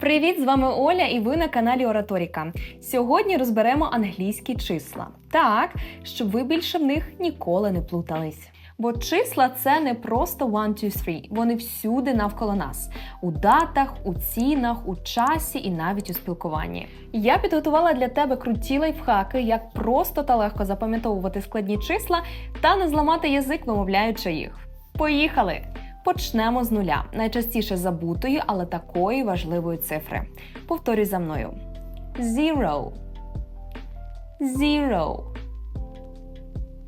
Привіт, з вами Оля, і ви на каналі Ораторіка. Сьогодні розберемо англійські числа. Так, щоб ви більше в них ніколи не плутались. Бо числа це не просто one, two, three. Вони всюди навколо нас: у датах, у цінах, у часі і навіть у спілкуванні. Я підготувала для тебе круті лайфхаки, як просто та легко запам'ятовувати складні числа та не зламати язик, вимовляючи їх. Поїхали! Почнемо з нуля, найчастіше забутої, але такої важливої цифри. Повторюй за мною: Zero. Zero.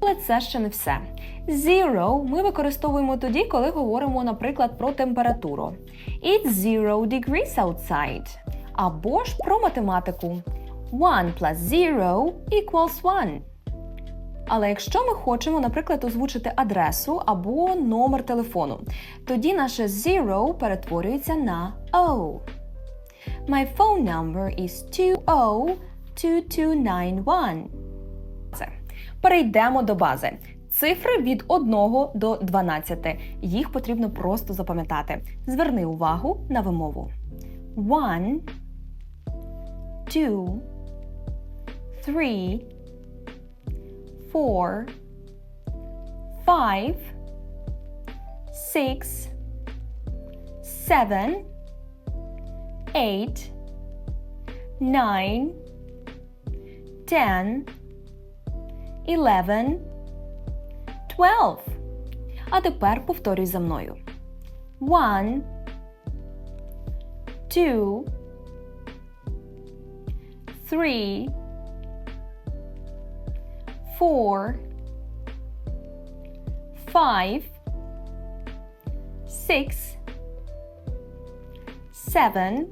Але це ще не все. Zero ми використовуємо тоді, коли говоримо, наприклад, про температуру. It's zero degrees outside. Або ж про математику. One plus zero equals one. Але якщо ми хочемо, наприклад, озвучити адресу або номер телефону, тоді наше zero перетворюється на O. My phone number is 202291. Це. Перейдемо до бази. Цифри від 1 до 12. Їх потрібно просто запам'ятати. Зверни увагу на вимову. One, two, three, four, five, six, seven, eight, nine, ten, eleven, twelve. А тепер повторюй за мною. One, two, three, four, five, six, seven,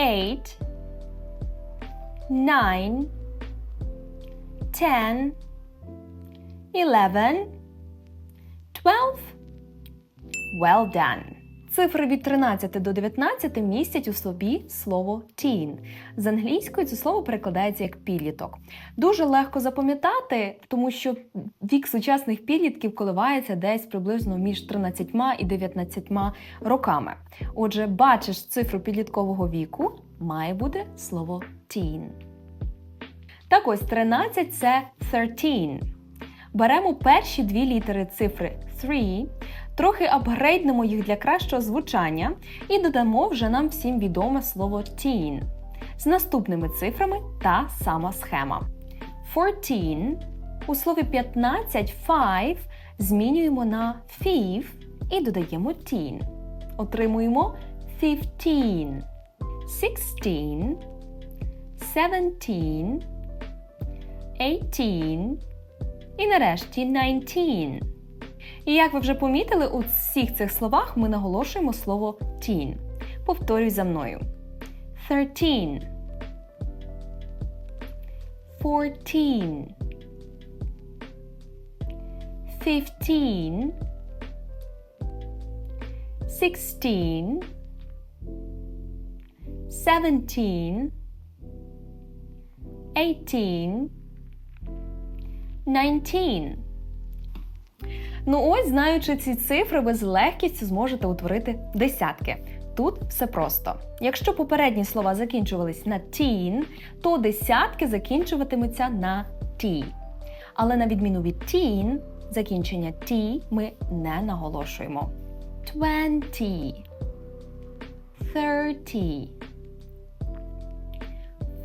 eight, nine, ten, eleven, twelve. Well done! Цифри від 13 до 19 містять у собі слово teen. З англійської це слово перекладається як підліток. Дуже легко запам'ятати, тому що вік сучасних підлітків коливається десь приблизно між 13 і 19 роками. Отже, бачиш цифру підліткового віку, має бути слово teen. Так ось 13 це 13. Беремо перші дві літери цифри 3, трохи апгрейднемо їх для кращого звучання і додамо вже нам всім відоме слово teen з наступними цифрами та сама схема. 14 у слові 15 5 змінюємо на five і додаємо teen. Отримуємо 15, 16, 17, 18 і нарешті 19. І як ви вже помітили, у всіх цих словах ми наголошуємо слово teen. Повторюй за мною. 13 14 15 16 17 18 19 Ну ось, знаючи ці цифри, ви з легкістю зможете утворити десятки. Тут все просто. Якщо попередні слова закінчувались на teen, то десятки закінчуватимуться на t. Але на відміну від teen, закінчення t ми не наголошуємо. 20 30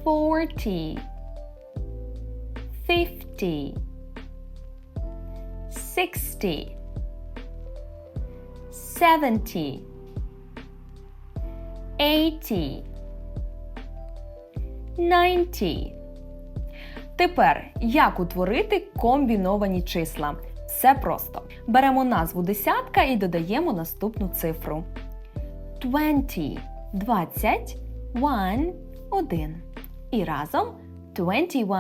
40 50 60 70 80 90 Тепер як утворити комбіновані числа? Все просто. Беремо назву десятка і додаємо наступну цифру. 20 20 1 1 І разом 21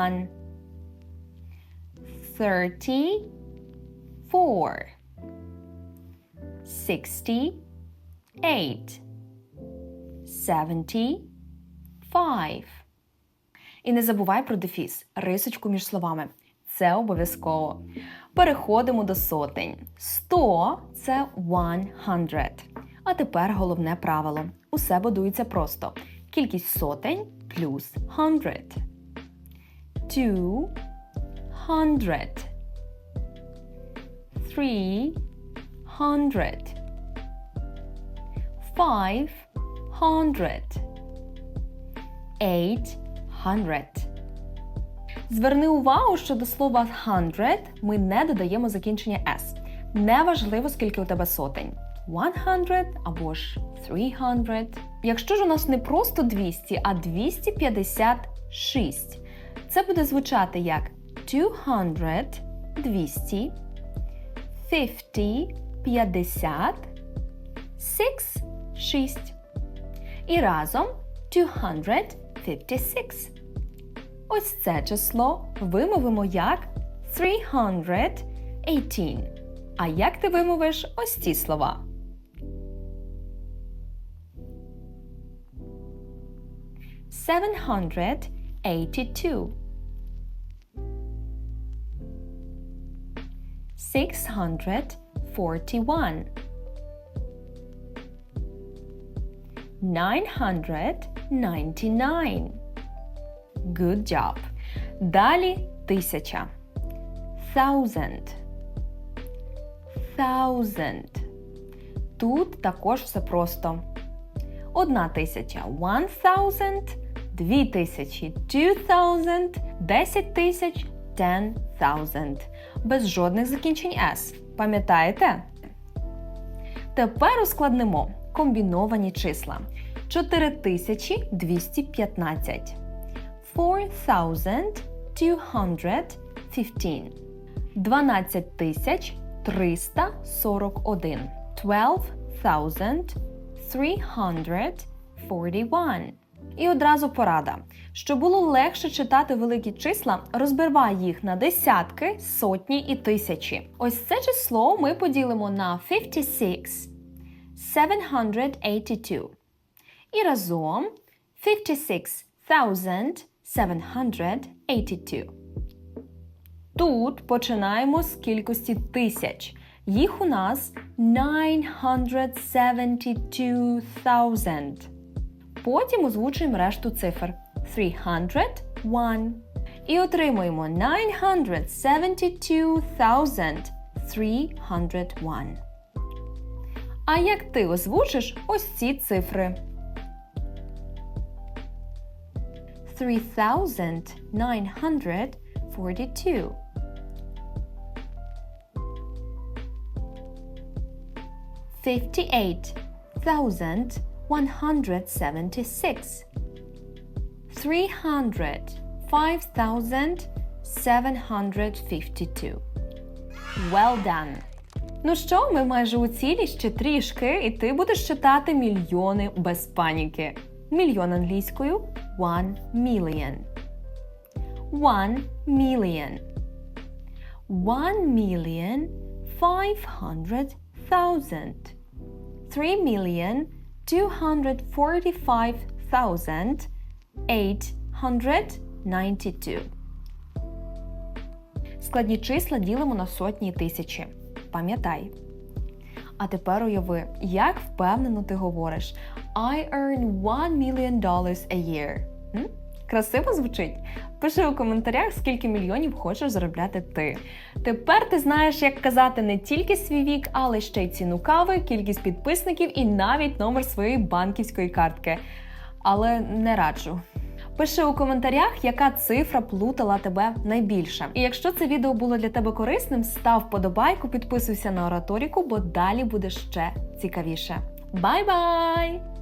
34 68 75 І не забувай про дефіс, рисочку між словами. Це обов'язково. Переходимо до сотень. 100 – це 100. А тепер головне правило. Усе будується просто. Кількість сотень плюс hundred. Two hundred. Three hundred. Five hundred. Eight hundred. Зверни увагу, що до слова hundred ми не додаємо закінчення s. Неважливо, скільки у тебе сотень. 100 або ж 300. Якщо ж у нас не просто 200, а 256, це буде звучати як 200, 200, 50, 50, 6, 6. І разом 256. Ось це число вимовимо як 318. А як ти вимовиш ось ці слова? Seven hundred eighty-two. Six hundred forty-one. Nine hundred ninety-nine. Good job. Далі тисяча. Thousand. Thousand. Тут також все просто. Одна тисяча one thousand, дві тисячі two thousand, десять тисяч ten thousand. Без жодних закінчень S. Пам'ятаєте? Тепер ускладнимо комбіновані числа. 4215. 4215. 12341. 12341. І одразу порада. Щоб було легше читати великі числа, розбивай їх на десятки, сотні і тисячі. Ось це число ми поділимо на 56, 782. І разом 56782. Тут починаємо з кількості тисяч. Їх у нас 972,000. Потім озвучуємо решту цифр 301. І отримуємо 972,301. А як ти озвучиш ось ці цифри? 3942. Fifty-eight thousand one hundred seventy-six. Three hundred five thousand seven hundred fifty-two. Well done! Ну що, ми майже у цілі ще трішки, і ти будеш читати мільйони без паніки. Мільйон англійською one million. One million. One million five hundred thousand. Three million two hundred forty-five thousand eight hundred ninety-two. Складні числа ділимо на сотні і тисячі. Пам'ятай. А тепер уяви, як впевнено ти говориш I earn one million dollars a year. М? Красиво звучить? Пиши у коментарях, скільки мільйонів хочеш заробляти ти. Тепер ти знаєш, як казати не тільки свій вік, але ще й ціну кави, кількість підписників і навіть номер своєї банківської картки. Але не раджу. Пиши у коментарях, яка цифра плутала тебе найбільше. І якщо це відео було для тебе корисним, став вподобайку, підписуйся на ораторіку, бо далі буде ще цікавіше. Бай-бай!